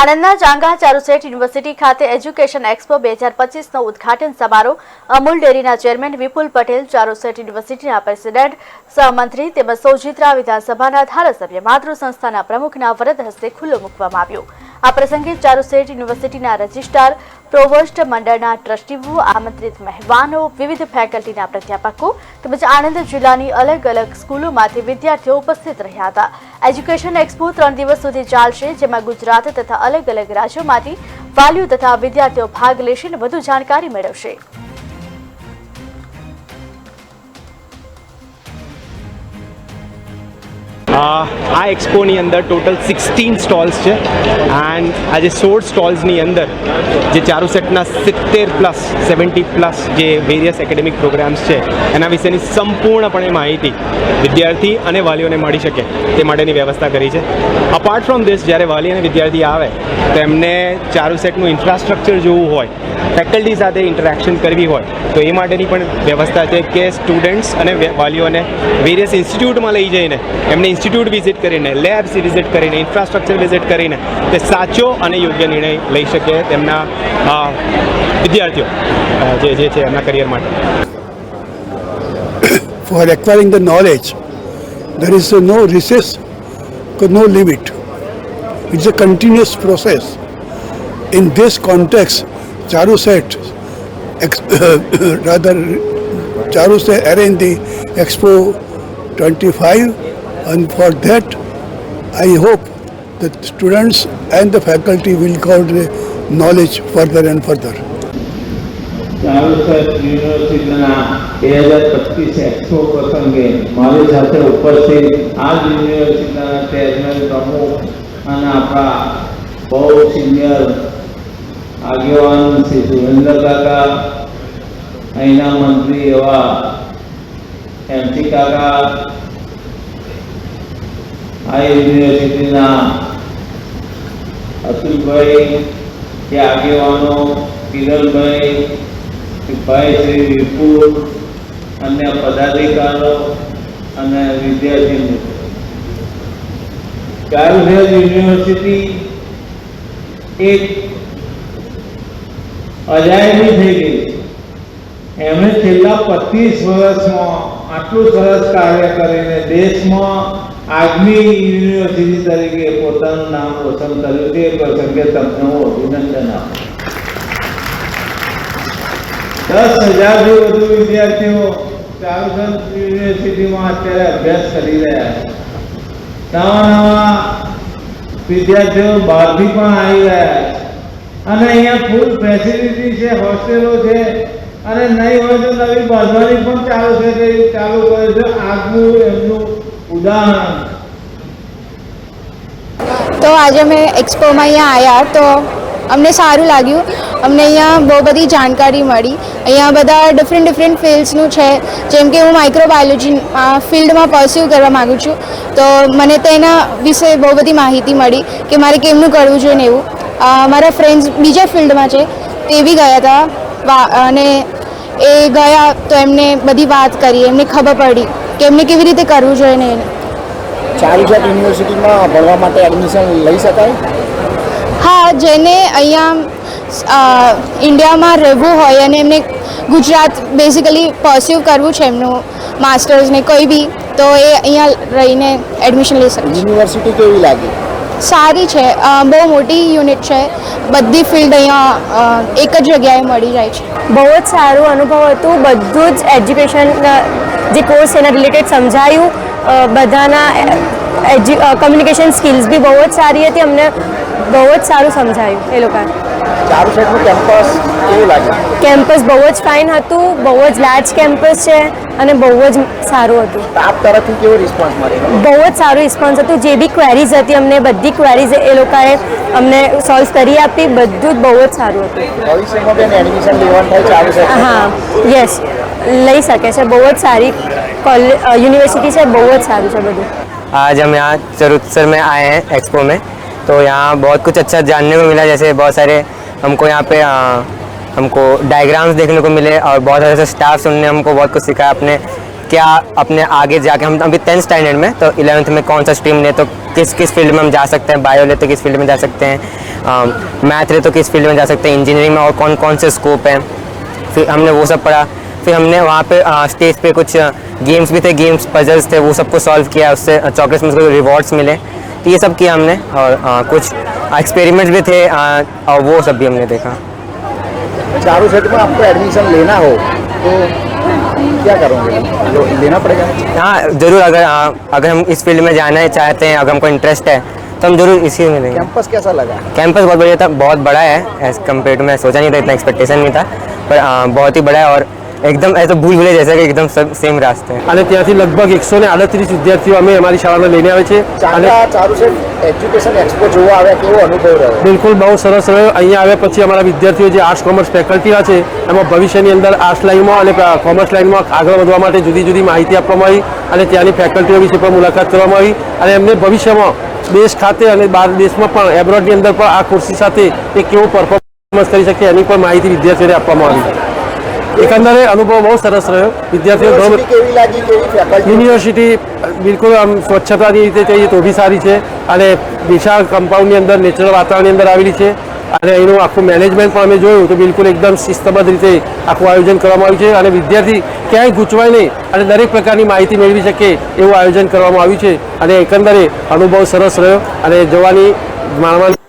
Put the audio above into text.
આણંદના Changa Charusat university ખાતે education expo બે હજાર પચીસનો ઉદઘાટન સમારોહ. અમૂલ ડેરીના ચેરમેન વિપુલ પટેલ, ચારુસેઠ યુનિવર્સિટીના પ્રેસિડેન્ટ, સહમંત્રી તેમજ સૌજિત્રા વિધાનસભાના ધારાસભ્ય માતૃ સંસ્થાના પ્રમુખના વરદ હસ્તે ખુલ્લો મૂકવામાં આવ્યો. આ પ્રસંગે ચારુસેટ યુનિવર્સિટીના રજિસ્ટ્રાર, પ્રોવોસ્ટ મંડળના ટ્રસ્ટીઓ આમંત્રિત મહેમાનો, વિવિધ ફેકલ્ટીના પ્રાધ્યાપકો તેમજ આણંદ જિલ્લાની અલગ અલગ સ્કૂલોમાંથી વિદ્યાર્થીઓ ઉપસ્થિત રહ્યા હતા. એજ્યુકેશન એક્સપો ત્રણ દિવસ સુધી ચાલશે, જેમાં ગુજરાત તથા અલગ અલગ રાજ્યોમાંથી વાલીઓ તથા વિદ્યાર્થીઓ ભાગ લેશે અને વધુ જાણકારી મેળવશે. આ એક્સપોની અંદર ટોટલ સિક્સટીન સ્ટોલ્સ છે. એન્ડ આજે સોળ સ્ટોલ્સની અંદર, જે ચારુ સેટના સિત્તેર પ્લસ સેવન્ટી પ્લસ જે વેરિયસ એકેડેમિક પ્રોગ્રામ્સ છે, એના વિશેની સંપૂર્ણપણે માહિતી વિદ્યાર્થી અને વાલીઓને મળી શકે તે માટેની વ્યવસ્થા કરી છે. અપાર્ટ ફ્રોમ ધીસ જ્યારે વાલી અને વિદ્યાર્થી આવે, તો એમને ચારુ સેટનું ઇન્ફ્રાસ્ટ્રક્ચર જોવું હોય ફેકલ્ટી સાથે ઇન્ટરેક્શન કરવી હોય, તો એ માટેની પણ વ્યવસ્થા છે કે સ્ટુડન્ટ્સ અને વાલીઓને વેરિયસ ઇન્સ્ટિટ્યૂટમાં લઈ જઈને એમને ઇન્સ્ટિટ્યૂટ વિઝિટ કરીને લેબ્સ વિઝિટ કરીને ઇન્ફ્રાસ્ટ્રક્ચર વિઝિટ કરીને તે સાચો અને યોગ્ય નિર્ણય લઈ શકે તેમના અ, વિદ્યાર્થીઓ અ, જે જે છે એમના કરિયર માટે acquiring the knowledge. There is no recess, no limit. It's a continuous process. In this context, Charu set, ex- rather, Charu set arranged the Expo 25, and for that, I hope that students and the faculty will the knowledge further and further. Charusat યુનિવર્સિટીના બે હજાર પચીસ expo પ્રસંગે મારી સાથે ઉપસ્થિત આ જ યુનિવર્સિટીના ચેરમેન પ્રમુખ અને આપણા બહુ સિનિયર આગેવાન શ્રી સુરેન્દ્ર કાકા અહીંના મંત્રી એવા એમસી કાકા આ યુનિવર્સિટીના અતુલભાઈ કે આગેવાનો કિરણભાઈ ભાઈ શ્રી વિપુલ અન્ય પદાધિકારો અને વિદ્યાર્થી મિત્રો. ચારુસેટ યુનિવર્સિટી એક અજાયબી થઈ ગઈ. એમણે છેલ્લા પચીસ વર્ષમાં આટલું સરસ કાર્ય કરીને દેશમાં આગમી યુનિવર્સિટી તરીકે પોતાનું નામ રોશન કર્યું તે પ્રસંગે તમને હું અભિનંદન આપું દસ હજારથી વધુ વિદ્યાર્થીઓ ચારુસેટ યુનિવર્સિટીમાં અત્યારે અભ્યાસ કરી રહ્યા છે. નવા નવા વિદ્યાર્થીઓ બહારથી પણ આવી રહ્યા છે. અને અહીંયા ફૂલ ફેસિલિટી છે, હોસ્ટેલો છે અને નહીં હોય તો નવી બાંધવાની પણ ચાલુ છે તે ચાલુ કરે છે. આગવું એમનું ઉદાહરણ. તો આજે અમે એક્સપોમાં અહીંયા આવ્યા તો અમને સારું લાગ્યું. અમને અહીંયા બહુ બધી જાણકારી મળી. અહીંયા બધા ડિફરન્ટ ડિફરન્ટ ફિલ્ડ્સનું છે. જેમ કે હું માઇક્રોબાયોલોજી ફિલ્ડમાં પર્સ્યુ કરવા માગું છું. તો મને તેના વિશે બહુ બધી માહિતી મળી કે મારે કેમનું કરવું જોઈએ ને એવું. મારા ફ્રેન્ડ્સ બીજા ફિલ્ડમાં છે. તે બી ગયા હતા. અને એ ગયા તો એમને બધી વાત કરી એમને ખબર પડી કે એમને કેવી રીતે કરવું જોઈએ ને ચારુસેટ યુનિવર્સિટીમાં ભણવા માટે એડમિશન લઈ શકાય? હા જેને અહીંયા ઇન્ડિયામાં રહેવું હોય અને એમને ગુજરાત બેઝિકલી પરસ્યુ કરવું છે એમનું માસ્ટર્સને કોઈ બી તો એ અહીંયા રહીને એડમિશન લઈ શકે યુનિવર્સિટી કેવી લાગી? સારી છે બહુ મોટી યુનિટ છે. બધી ફિલ્ડ અહીંયા એક જ જગ્યાએ મળી જાય છે. બહુ જ સારું અનુભવ હતું. બધું જ એજ્યુકેશન જે કોર્સ એના રિલેટેડ સમજાયું. બધાના એજ્યુ કમ્યુનિકેશન સ્કિલ્સ બી બહુ જ સારી હતી. અમને બહુ જ સારું સમજાયું એ લોકોએ. કેમ્પસ કેવું લાગ્યું? કેમ્પસ બહુ જ ફાઇન હતું બહુ જ લાર્જ કેમ્પસ છે અને બહુ જ સારું હતું. આપ તરફથી કેવો રિસ્પોન્સ મળ્યો? બહુ જ સારો રિસ્પોન્સ હતો. જે બી ક્વેરીઝ હતી અમને બધી ક્વેરીઝ એ લોકોએ અમને સોલ્વ કરી આપી. બધું જ બહુ જ સારું હતું. ભવિષ્યમાં બેન એડમિશન લેવાનું થાય ચાલુ છે? હા યસ લઈ શકે છે. બહુ જ સારી યુनिवर्सिटी से बहुत सारू है बधु आज हम અમે આ सर में आए हैं એક્સપો મેં. तो यहाँ बहुत कुछ अच्छा जानने को मिला जैसे बहुत सारे हमको यहाँ पे अ, हमको डायग्राम्स देखने को मिले और बहुत सारे स्टाफ्स उनने हमको बहुत कुछ सिखाया अपने क्या अपने आगे जाके हम अभी टेंथ स्टैंडर्ड में तो इलेवेंथ में कौन सा स्ट्रीम ले तो किस किस फ़ील्ड में हम जा सकते हैं बायो ले तो किस फ़ील्ड में जा सकते हैं मैथ ले तो किस फ़ील्ड में जा सकते हैं इंजीनियरिंग में और कौन कौन से स्कोप हैं फिर हमने वो सब पढ़ा फिर हमने वहाँ पे स्टेज पे कुछ गेम्स भी थे गेम्स पजल्स थे वो सबको सॉल्व किया उससे चॉकलेट्स में उसको रिवॉर्ड्स मिले तो ये सब किया हमने और अ, कुछ एक्सपेरिमेंट्स भी थे अ, और वो सब भी हमने देखा। चारों सेट में आपको एडमिशन लेना हो तो क्या करोगे? लेना पड़ेगा? हाँ ज़रूर अगर अ, अगर हम इस फ़ील्ड में जाना चाहते हैं अगर हमको इंटरेस्ट है तो हम ज़रूर इसी में लेंगे। कैंपस कैसा लगा? कैंपस बहुत बढ़िया था बहुत बड़ा है एज कंपेयर टू मैं सोचा नहीं था इतना एक्सपेक्टेशन नहीं था पर अ, बहुत ही बड़ा है और એકદમ એ તો ભૂલ ભૂલે જશે કે એકદમ સેમ રાસ્તે. અને ત્યાંથી લગભગ એકસો ને આડત્રીસ વિદ્યાર્થીઓ અમે અમારી શાળામાં લઈને આવે છે અને ચાલુ છે. એજ્યુકેશન એક્સપો જોવા આવ્યા કેવો અનુભવ રહ્યો? બિલકુલ બહુ સરસ રહ્યો. અહીંયા આવ્યા પછી અમારા વિદ્યાર્થીઓ જે આર્ટ્સ કોમર્સ ફેકલ્ટીના છે એમાં ભવિષ્યની અંદર આર્ટ્સ લાઇનમાં અને કોમર્સ લાઇનમાં આગળ વધવા માટે જુદી જુદી માહિતી આપવામાં આવી અને ત્યાંની ફેકલ્ટીઓ વિશે પણ મુલાકાત કરવામાં આવી. અને એમને ભવિષ્યમાં દેશ ખાતે અને બહાર દેશમાં પણ એબ્રોડની અંદર પણ આ ખુરશી સાથે એ કેવો પરફોર્મન્સ કરી શકે એની પણ માહિતી વિદ્યાર્થીઓને આપવામાં આવી. એકંદરે અનુભવ બહુ સરસ રહ્યો. વિદ્યાર્થીઓ યુનિવર્સિટી બિલકુલ આમ સ્વચ્છતાની રીતે કહીએ તો બી સારી છે અને વિશાળ કમ્પાઉન્ડની અંદર નેચરલ વાતાવરણની અંદર આવેલી છે અને એનું આખું મેનેજમેન્ટ પણ અમે જોયું તો બિલકુલ એકદમ શિસ્તબદ્ધ રીતે આખું આયોજન કરવામાં આવ્યું છે અને વિદ્યાર્થી ક્યાંય ગૂંચવાય નહીં અને દરેક પ્રકારની માહિતી મેળવી શકે એવું આયોજન કરવામાં આવ્યું છે અને એકંદરે અનુભવ સરસ રહ્યો અને જવાની માણવાની